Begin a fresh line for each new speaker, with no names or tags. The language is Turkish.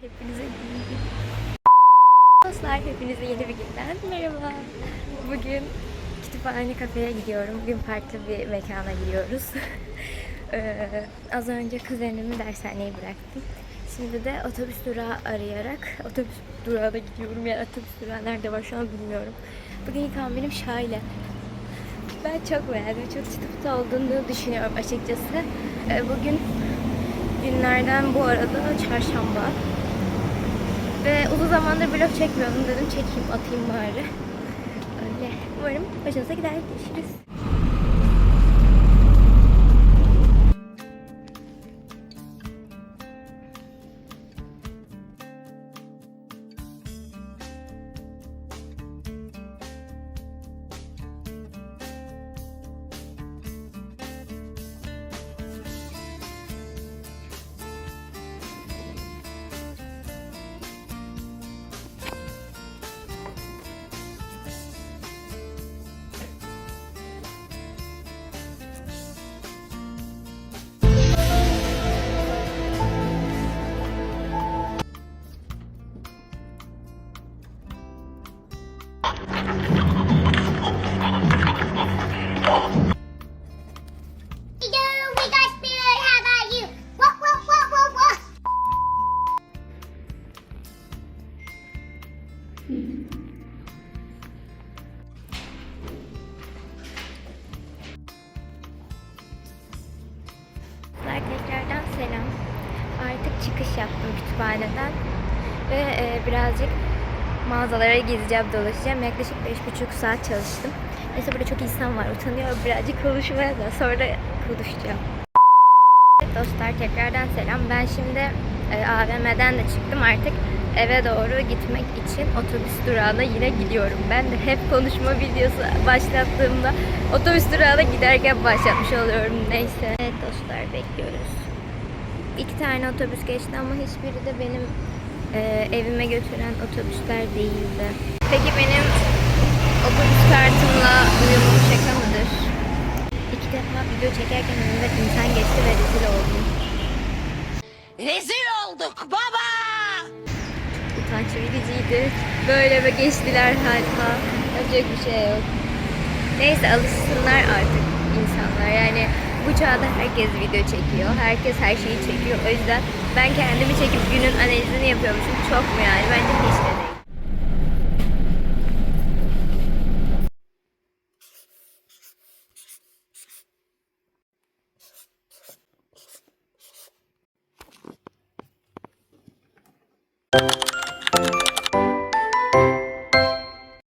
Hepinize Dostlar hepinize yeni bir günden merhaba. Bugün kütüphane kafeye gidiyorum. Bugün farklı bir mekana gidiyoruz. Ee, az önce kuzenimi dershaneye bıraktım. Şimdi de otobüs durağı arayarak otobüs durağına gidiyorum. Yani otobüs durağı nerede var şu an bilmiyorum. Bugün ilk an benim Şaile. Ben çok beğendim. Çok çıtıptı olduğunu düşünüyorum açıkçası. Ee, bugün günlerden bu arada çarşamba. Ve uzun zamandır vlog çekmiyordum dedim çekeyim atayım bari. Öyle. Umarım başınıza gider. Görüşürüz. Tekrardan selam. Artık çıkış yaptım kütüphaneden. Ve e, birazcık mağazalara gezeceğim, dolaşacağım. Yaklaşık 5,5 saat çalıştım. Neyse burada çok insan var. Utanıyorum birazcık konuşmaya da sonra konuşacağım. Dostlar tekrardan selam. Ben şimdi e, AVM'den de çıktım artık eve doğru gitmek için otobüs durağına yine gidiyorum. Ben de hep konuşma videosu başlattığımda otobüs durağına giderken başlatmış oluyorum. Neyse. Evet dostlar bekliyoruz. İki tane otobüs geçti ama hiçbiri de benim e, evime götüren otobüsler değildi. Peki benim otobüs kartımla uyumum şaka mıdır? İki defa video çekerken önümden insan geçti ve rezil oldum.
Rezil olduk baba.
Utanç vericiydi. Böyle ve geçtiler hatta. Yapacak bir şey yok. Neyse alışsınlar artık insanlar. Yani bu çağda herkes video çekiyor. Herkes her şeyi çekiyor. O yüzden ben kendimi çekip günün analizini yapıyormuşum. Çok mu yani? Bence hiç de thank you